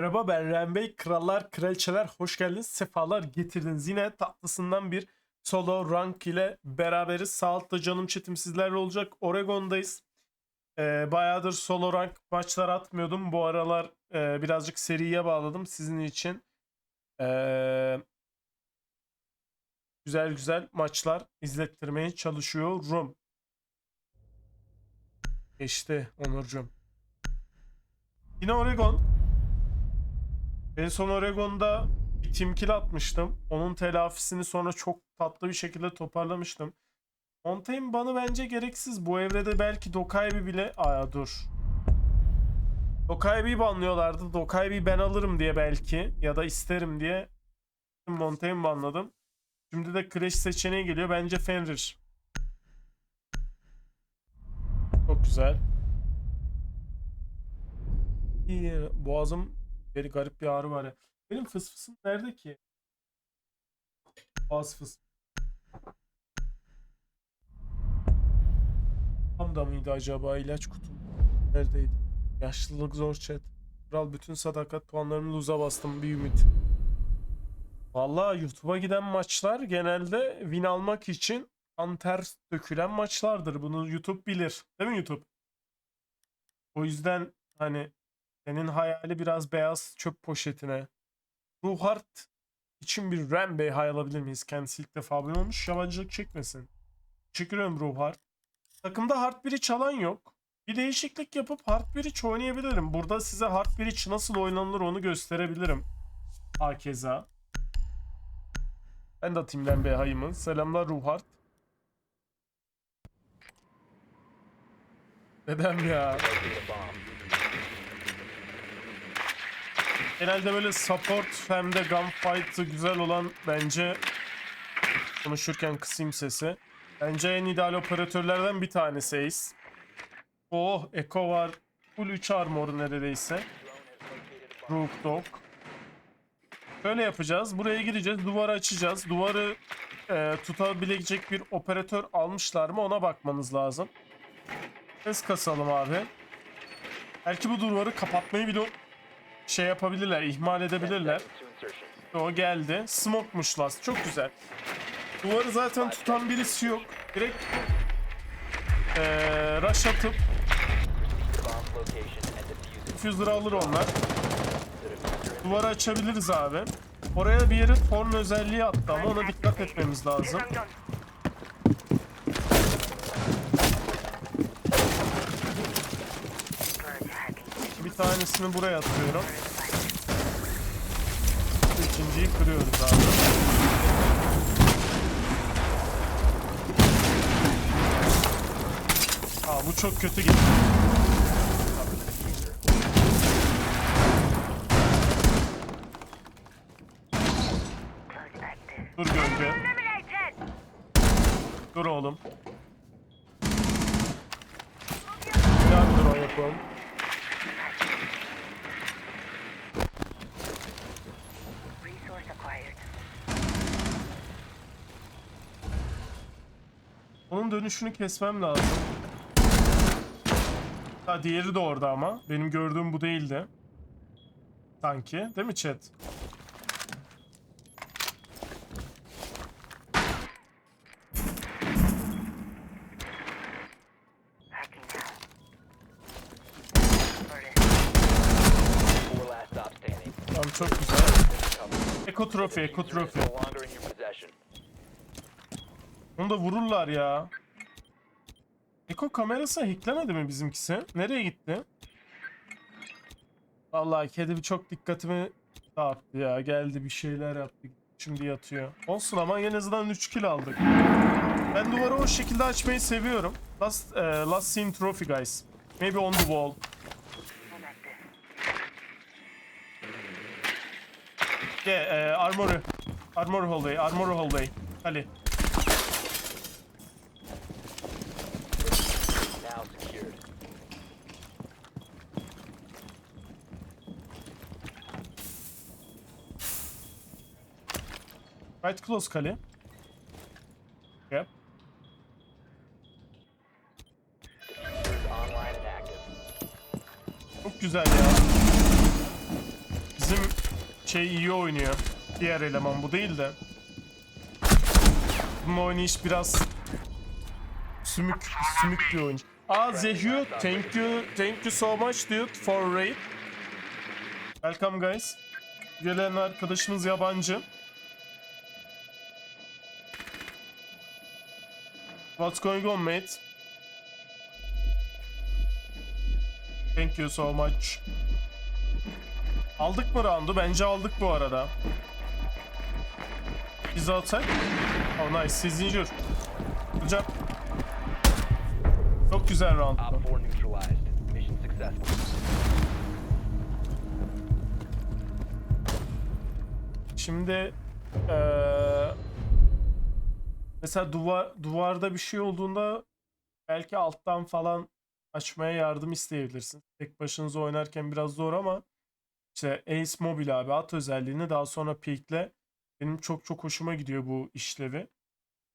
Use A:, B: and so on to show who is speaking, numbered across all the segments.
A: Merhaba ben Ren Bey. Krallar, kraliçeler hoş geldiniz. Sefalar getirdiniz. Yine tatlısından bir solo rank ile beraberiz. Sağ canım chatim sizlerle olacak. Oregon'dayız. Ee, bayağıdır solo rank maçlar atmıyordum. Bu aralar e, birazcık seriye bağladım sizin için. Ee, güzel güzel maçlar izlettirmeye çalışıyorum. Geçti Onurcuğum. Yine Oregon. En son Oregon'da bir team kill atmıştım. Onun telafisini sonra çok tatlı bir şekilde toparlamıştım. Montaigne banı bence gereksiz. Bu evrede belki Dokaibi bile... Aa dur. Dokaibi'yi banlıyorlardı. Dokaibi'yi ben alırım diye belki. Ya da isterim diye. Montaigne banladım. Şimdi de Crash seçeneği geliyor. Bence Fenrir. Çok güzel. İyi. Boğazım bir garip bir ağrı var ya. Benim fıs fısım nerede ki? Boğaz fıs. Tam da mıydı acaba ilaç kutum? Neredeydi? Yaşlılık zor chat. Kral bütün sadakat puanlarımı luza bastım bir ümit. Vallahi YouTube'a giden maçlar genelde win almak için kan ters dökülen maçlardır. Bunu YouTube bilir. Değil mi YouTube? O yüzden hani senin hayali biraz beyaz çöp poşetine. Ruhart için bir Rambey hay alabilir miyiz? Kendisi ilk defa abone olmuş. Yabancılık çekmesin. Teşekkür ederim Ruhart. Takımda Hard biri çalan yok. Bir değişiklik yapıp Hard Bridge oynayabilirim. Burada size Hard Bridge nasıl oynanılır onu gösterebilirim. Hakeza. Ben de atayım Rambey hayımı. Selamlar Ruhart. Neden ya? Genelde böyle support hem de gunfight'ı güzel olan bence konuşurken kısayım sesi. Bence en ideal operatörlerden bir tanesi Ace. Oh Echo var. Full 3 armor neredeyse. Rook Dog. Böyle yapacağız. Buraya gireceğiz. Duvarı açacağız. Duvarı e, tutabilecek bir operatör almışlar mı ona bakmamız lazım. Ses kasalım abi. Belki bu duvarı kapatmayı bile şey yapabilirler, ihmal edebilirler. O geldi. Smoke'muş last. Çok güzel. Duvarı zaten tutan birisi yok. Direkt ee, rush atıp diffuser'ı alır onlar. Duvarı açabiliriz abi. Oraya bir yere form özelliği attı ama ona dikkat etmemiz lazım. Tanesini buraya atıyorum. İkinciyi kırıyoruz abi. Aa bu çok kötü gitti. Dur gölge. Dur oğlum. Ya bir drone yapalım.
B: Resource acquired.
A: Dönüşünü kesmem lazım. Ha diğeri de orada ama. Benim gördüğüm bu değildi. Sanki. Değil mi chat? Tamam çok güzel. Eko trofi, eko trofi. Onu da vururlar ya. Eko kamerası hacklemedi mi bizimkisi? Nereye gitti? Vallahi kedi bir çok dikkatimi dağıttı ya. Geldi bir şeyler yaptı. Şimdi yatıyor. Olsun ama en azından 3 kill aldık. Ben duvarı o şekilde açmayı seviyorum. Last, eh, last seen trophy guys. Maybe on the wall. Yeah, eh, armor. Armor hallway, armor hallway. Kali.
C: Now secured.
A: Right close Kali. Yep. Çok güzel ya. bizim şey iyi oynuyor. Diğer eleman bu değil de. Bunun oynayış biraz sümük sümük bir oyuncu. Aa Zehyu, thank you, thank you so much dude for raid. Welcome guys. Gelen arkadaşımız yabancı. What's going on mate? Thank you so much. Aldık mı roundu? Bence aldık bu arada. Biz alsak. Oh nice. Sizin Hocam. Çok güzel round bu.
C: Op 4 neutralized. Mission successful.
A: Şimdi eee, mesela duvar duvarda bir şey olduğunda belki alttan falan açmaya yardım isteyebilirsin. Tek başınıza oynarken biraz zor ama işte Ace Mobile abi at özelliğini daha sonra Peak'le benim çok çok hoşuma gidiyor bu işlevi.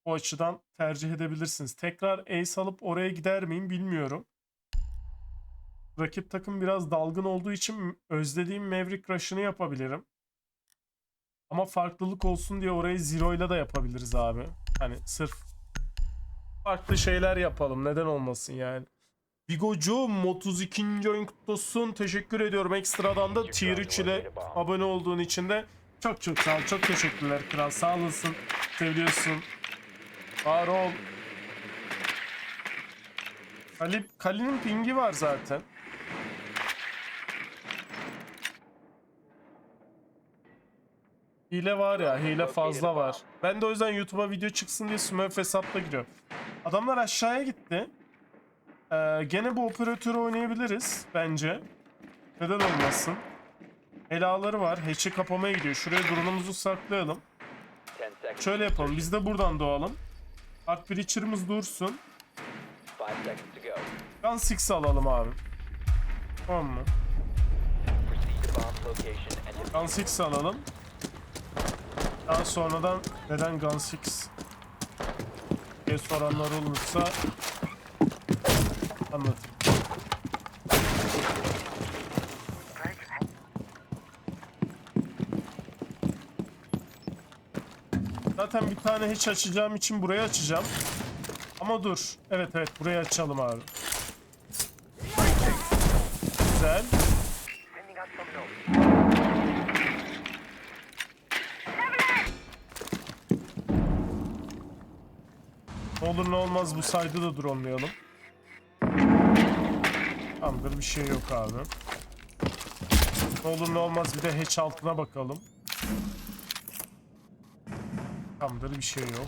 A: O açıdan tercih edebilirsiniz. Tekrar Ace alıp oraya gider miyim bilmiyorum. Rakip takım biraz dalgın olduğu için özlediğim Maverick Rush'ını yapabilirim. Ama farklılık olsun diye orayı Zero'yla da yapabiliriz abi. Hani sırf farklı şeyler yapalım. Neden olmasın yani. Bigocuğum 32. oyun kutlu olsun. Teşekkür ediyorum. Ekstradan da tier 3 ile abone olduğun için de çok çok sağ ol. Çok teşekkürler kral. Sağ olasın. Seviyorsun. Var ol. Kali, Kali'nin pingi var zaten. Hile var ya, hile fazla var. Ben de o yüzden YouTube'a video çıksın diye Smurf hesapla giriyorum. Adamlar aşağıya gitti. Ee, gene bu operatörü oynayabiliriz bence. Neden olmasın? Helaları var. Hatch'i kapamaya gidiyor. Şuraya drone'umuzu saklayalım.
C: 10 seconds.
A: Şöyle yapalım. Biz de buradan doğalım. Art Breacher'ımız dursun.
C: 5 seconds to go.
A: Gun 6 alalım abi. Tamam mı? Gun 6 alalım. Daha sonradan neden Gun 6 diye soranlar olursa anlatayım. Zaten bir tane hiç açacağım için burayı açacağım. Ama dur. Evet evet burayı açalım abi. Güzel. Olur ne olmaz bu saydı da dronelayalım. Tamamdır bir şey yok abi. Ne olur ne olmaz bir de hatch altına bakalım. Tamamdır bir şey yok.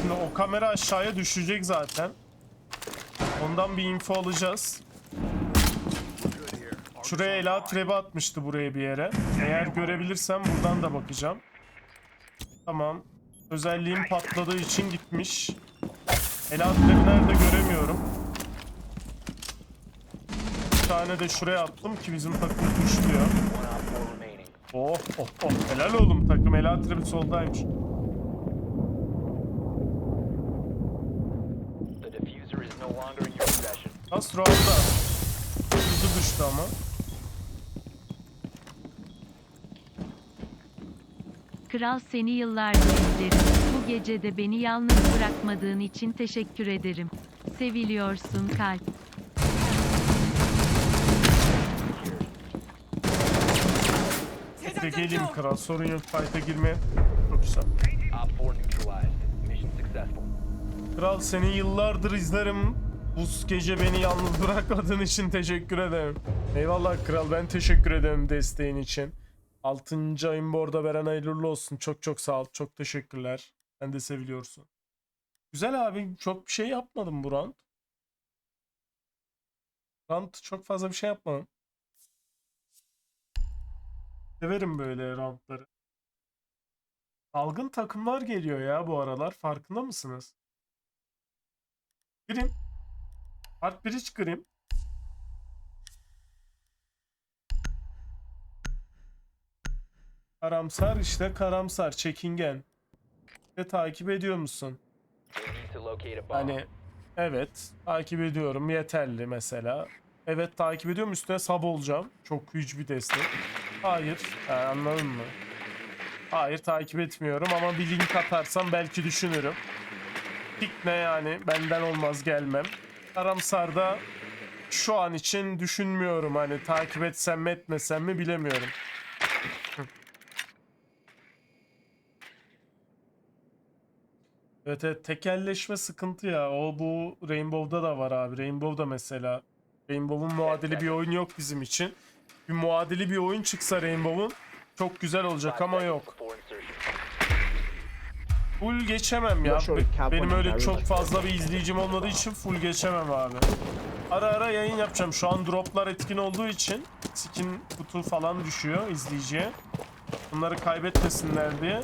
A: Şimdi o kamera aşağıya düşecek zaten. Ondan bir info alacağız. Şuraya Ela trebe atmıştı buraya bir yere. Eğer görebilirsem buradan da bakacağım. Tamam. Özelliğim patladığı için gitmiş. Ela trebi nerede göremiyorum. Bir tane de şuraya attım ki bizim takım düşmüyor.
C: one op 4 remaining.
A: Oh oh oh helal oğlum takım Ela trebi soldaymış. Castro aldı. Hızlı düştü ama.
D: Kral seni yıllardır izlerim. Bu gece de beni yalnız bırakmadığın için teşekkür ederim. Seviliyorsun kalp.
A: De geleyim kral sorun yok fight'a girmeye. Çok güzel.
C: Op 4 neutralized. Mission successful.
A: Kral seni yıllardır izlerim. Bu gece beni yalnız bırakmadığın için teşekkür ederim. Eyvallah kral ben teşekkür ederim desteğin için. 6. ayın borda veren hayırlı olsun. Çok çok sağ ol. Çok teşekkürler. Sen de seviliyorsun. Güzel abi. Çok bir şey yapmadım bu round. Round çok fazla bir şey yapmadım. Severim böyle roundları. Dalgın takımlar geliyor ya bu aralar. Farkında mısınız? Grim. Art Bridge Grim. Karamsar işte karamsar. Çekingen. Ve takip ediyor musun? Hani evet takip ediyorum yeterli mesela. Evet takip ediyorum üstüne sab olacağım. Çok huge bir destek. Hayır yani anladın mı? Hayır takip etmiyorum ama bir link atarsam belki düşünürüm. Pik ne yani benden olmaz gelmem. Karamsarda şu an için düşünmüyorum hani takip etsem mi etmesem mi bilemiyorum. Evet evet tekelleşme sıkıntı ya. O bu Rainbow'da da var abi. Rainbow'da mesela. Rainbow'un muadili bir oyun yok bizim için. Bir muadili bir oyun çıksa Rainbow'un çok güzel olacak ama yok. Full geçemem ya. Benim öyle çok fazla bir izleyicim olmadığı için full geçemem abi. Ara ara yayın yapacağım. Şu an droplar etkin olduğu için skin kutu falan düşüyor izleyiciye. Bunları kaybetmesinler diye.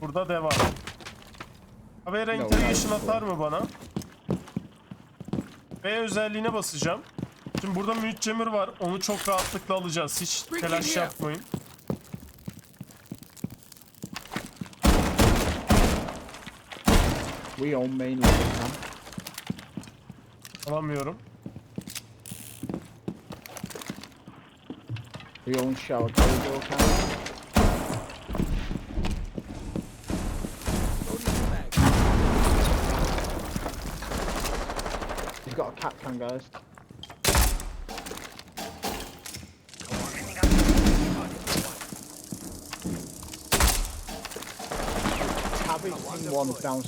A: Burada devam.
E: No,
A: interrogation atar mı bana? B özelliğine basacağım. Şimdi burada jammer var. Onu çok rahatlıkla alacağız. Hiç telaş yapmayın.
E: We own main.
A: Alamıyorum.
E: We own shower corridor cam. He's got a cat cam, guys. Cabin one down.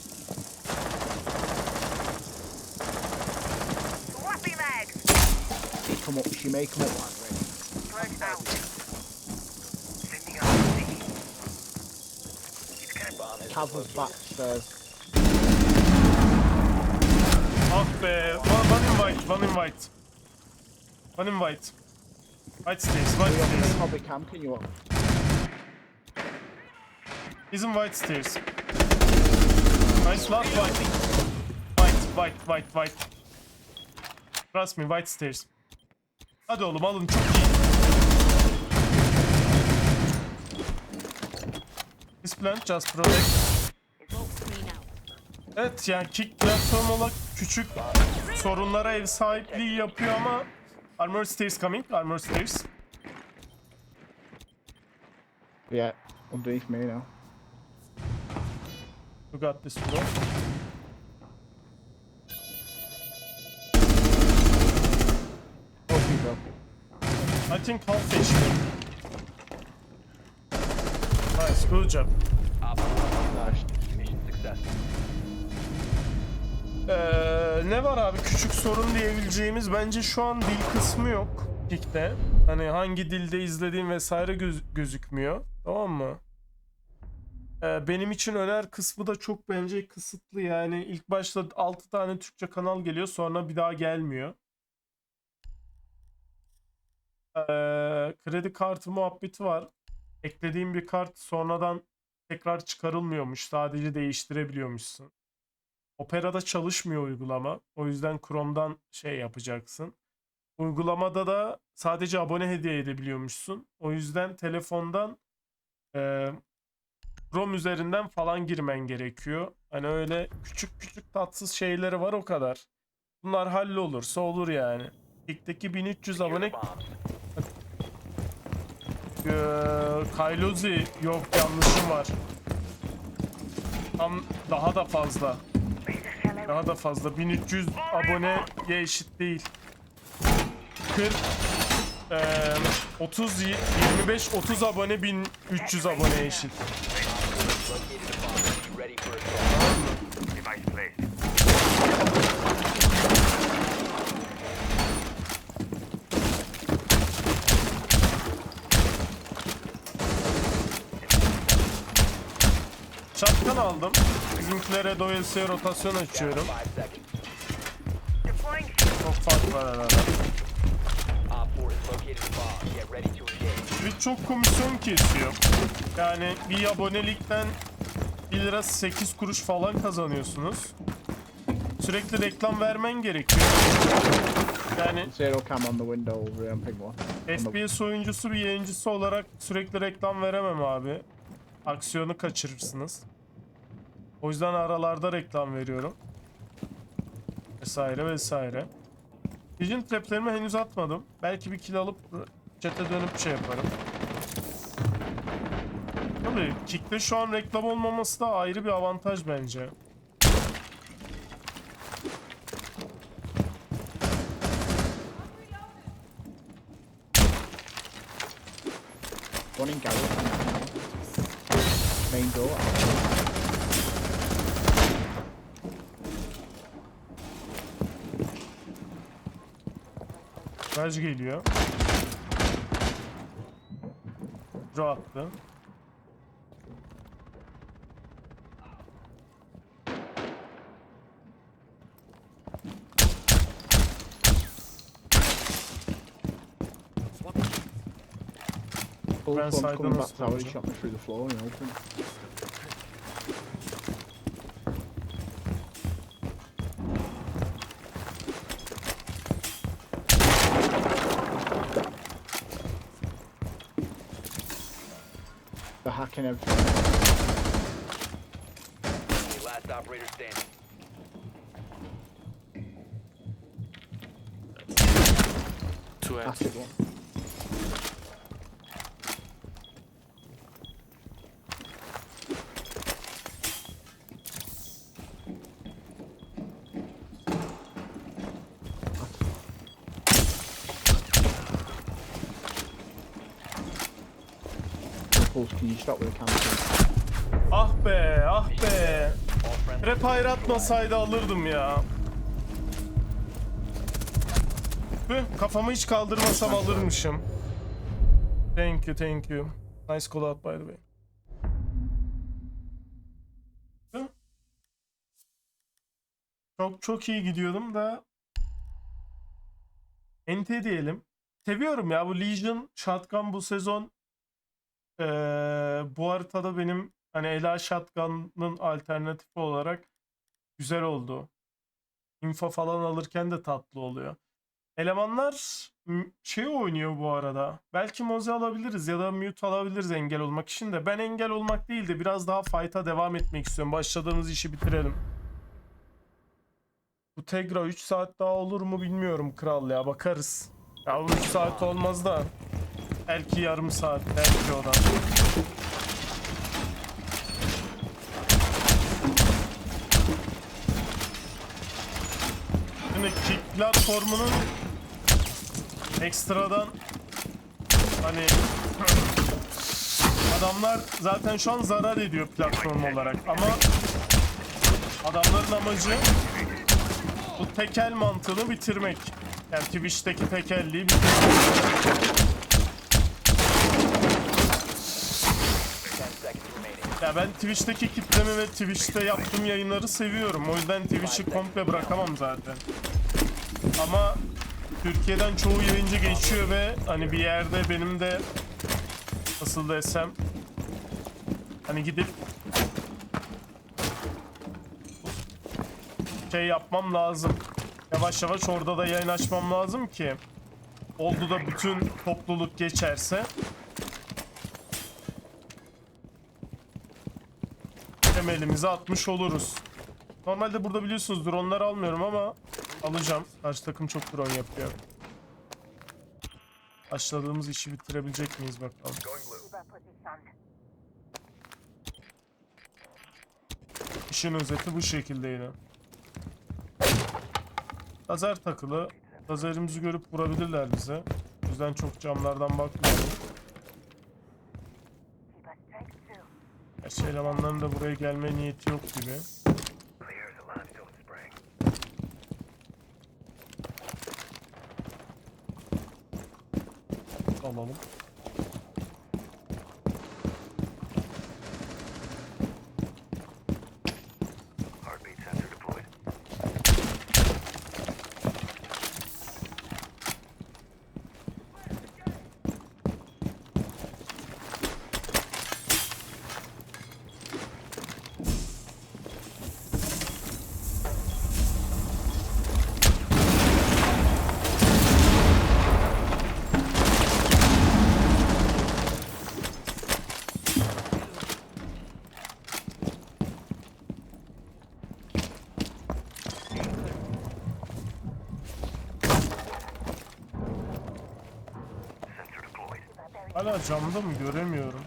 B: Swappy mags!
E: Come up. She may come up.
B: Frag out. Sending out the It's gonna
C: Bomb has been
E: Cav was
C: located.
E: backstairs.
A: Ah be. One, one invite. One invite. One invite. White stairs. White
E: We got
A: stairs.
E: main lobby cam. Can you up?
A: He's in white stairs. Nice last white. White, white, white, white. Trust me, white stairs. Hadi oğlum alın çok iyi. This plant just protect. Evet yani kick platform olarak küçük sorunlara ev sahipliği yapıyor ama Armor stairs coming, armor stairs.
E: Yeah, underneath me now.
A: You got this bro.
E: Okay, bro.
A: I think half HP. Nice, good job.
E: Nice.
C: mission successful.
A: Ee, ne var abi küçük sorun diyebileceğimiz bence şu an dil kısmı yok Kick'te. Hani hangi dilde izlediğim vesaire göz- gözükmüyor. Tamam mı? Ee, benim için öner kısmı da çok bence kısıtlı yani ilk başta 6 tane Türkçe kanal geliyor sonra bir daha gelmiyor. Ee, kredi kartı muhabbeti var. Eklediğim bir kart sonradan tekrar çıkarılmıyormuş. Sadece değiştirebiliyormuşsun. Opera'da çalışmıyor uygulama. O yüzden Chrome'dan şey yapacaksın. Uygulamada da sadece abone hediye edebiliyormuşsun. O yüzden telefondan e, Chrome üzerinden falan girmen gerekiyor. Hani öyle küçük küçük tatsız şeyleri var o kadar. Bunlar hallolursa olur yani. İlkteki 1300
C: Secure
A: abone ee, Kailozi yok yanlışım var. Tam daha da fazla. Daha da fazla. 1300 aboneye eşit değil. 40 eee 30 y- 25 30 abone 1300 abone eşit. Şapkan aldım. Bizimkilere doyasıya rotasyon açıyorum. Çok fark var arada.
C: Op 4 has located a bomb. Get ready to engage.
A: Bir çok komisyon kesiyor. Yani bir abonelikten 1 lira 8 kuruş falan kazanıyorsunuz. Sürekli reklam vermen gerekiyor. Yani
E: Zero cam on the window over here on pink one. On the-
A: FPS oyuncusu bir yayıncısı olarak sürekli reklam veremem abi. aksiyonu kaçırırsınız. O yüzden aralarda reklam veriyorum. Vesaire vesaire. Pigeon traplerimi henüz atmadım. Belki bir kill alıp chat'e dönüp şey yaparım. Tabii Kick'te şu an reklam olmaması da ayrı bir avantaj bence.
E: One in. Main door.
A: Raj geliyor. Draw attı. Ben
E: one's
A: side'dan
E: coming back
A: nasıl
E: tower. He
A: döneceğim?
E: shot through the floor and open. Hacking everything.
C: The last operator standing.
F: Two ends.
E: You stop with the camera?
A: Ah be, ah be. Rap hayır atmasaydı alırdım ya. Tüh, kafamı hiç kaldırmasam alırmışım. Thank you, thank you. Nice call out by the way. Çok çok iyi gidiyordum da NT diyelim. Seviyorum ya bu Legion Shotgun bu sezon eee, bu haritada benim hani Ela Shotgun'ın alternatifi olarak güzel oldu. Info falan alırken de tatlı oluyor. Elemanlar şey oynuyor bu arada. Belki Moze alabiliriz ya da Mute alabiliriz engel olmak için de. Ben engel olmak değil de biraz daha fight'a devam etmek istiyorum. Başladığımız işi bitirelim. Bu Tegra 3 saat daha olur mu bilmiyorum kral ya bakarız. Ya bu 3 saat olmaz da. Belki yarım saat belki o da. Şimdi kick platformunun ekstradan hani adamlar zaten şu an zarar ediyor platform olarak ama adamların amacı bu tekel mantığını bitirmek. Yani Twitch'teki tekelliği bitirmek. Ya ben Twitch'teki kitlemi ve Twitch'te yaptığım yayınları seviyorum. O yüzden Twitch'i komple bırakamam zaten. Ama Türkiye'den çoğu yayıncı geçiyor ve hani bir yerde benim de nasıl desem hani gidip şey yapmam lazım. Yavaş yavaş orada da yayın açmam lazım ki oldu da bütün topluluk geçerse temelimizi atmış oluruz. Normalde burada biliyorsunuz dronları almıyorum ama alacağım. Karşı takım çok drone yapıyor. Başladığımız işi bitirebilecek miyiz bakalım. İşin özeti bu şekilde yine. Lazer takılı. Lazerimizi görüp vurabilirler bize. O yüzden çok camlardan bakmıyorum. Gerçi elemanların da buraya gelme niyeti yok gibi. Alalım. Hala camda mı göremiyorum.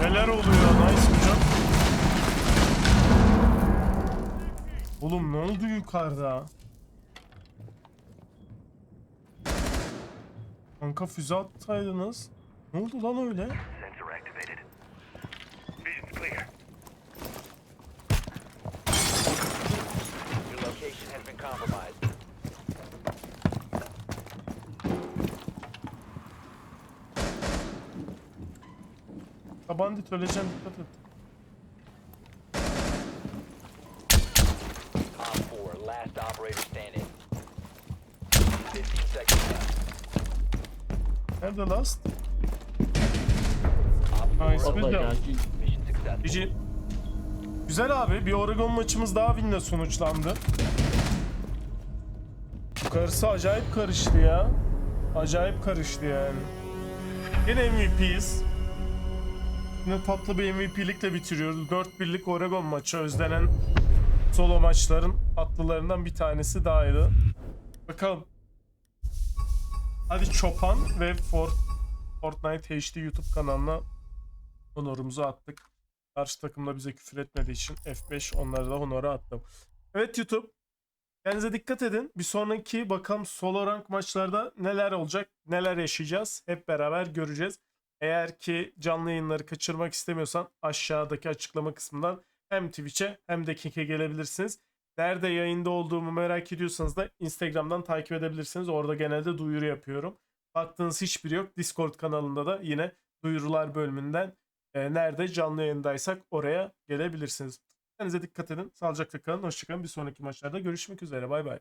A: Neler oluyor? Nice hocam. Oğlum ne oldu yukarıda? Kanka füze atsaydınız. Ne oldu lan öyle?
B: Sensor activated. Vision's clear.
C: Your location has been compromised.
A: Bandit öleceğim dikkat et.
C: Op 4, last operator standing.
A: Nerede last?
C: Op 4
A: Nice. Güzel. abi. Bir Oregon maçımız daha winle sonuçlandı. Yukarısı acayip karıştı ya. Acayip karıştı yani. Yine MVP'yiz. Yine tatlı bir MVP'likle bitiriyoruz. 4-1'lik Oregon maçı özlenen solo maçların tatlılarından bir tanesi dahaydı. Bakalım. Hadi Çopan ve Fort Fortnite HD YouTube kanalına honorumuzu attık. Karşı takımda bize küfür etmediği için F5 onları da honora attım. Evet YouTube. Kendinize dikkat edin. Bir sonraki bakalım solo rank maçlarda neler olacak, neler yaşayacağız. Hep beraber göreceğiz. Eğer ki canlı yayınları kaçırmak istemiyorsan aşağıdaki açıklama kısmından hem Twitch'e hem de Kick'e gelebilirsiniz. Nerede yayında olduğumu merak ediyorsanız da Instagram'dan takip edebilirsiniz. Orada genelde duyuru yapıyorum. Baktığınız hiçbiri yok. Discord kanalında da yine duyurular bölümünden e, nerede canlı yayındaysak oraya gelebilirsiniz. Kendinize dikkat edin. Sağlıcakla kalın. Hoşçakalın. Bir sonraki maçlarda görüşmek üzere. Bay bay.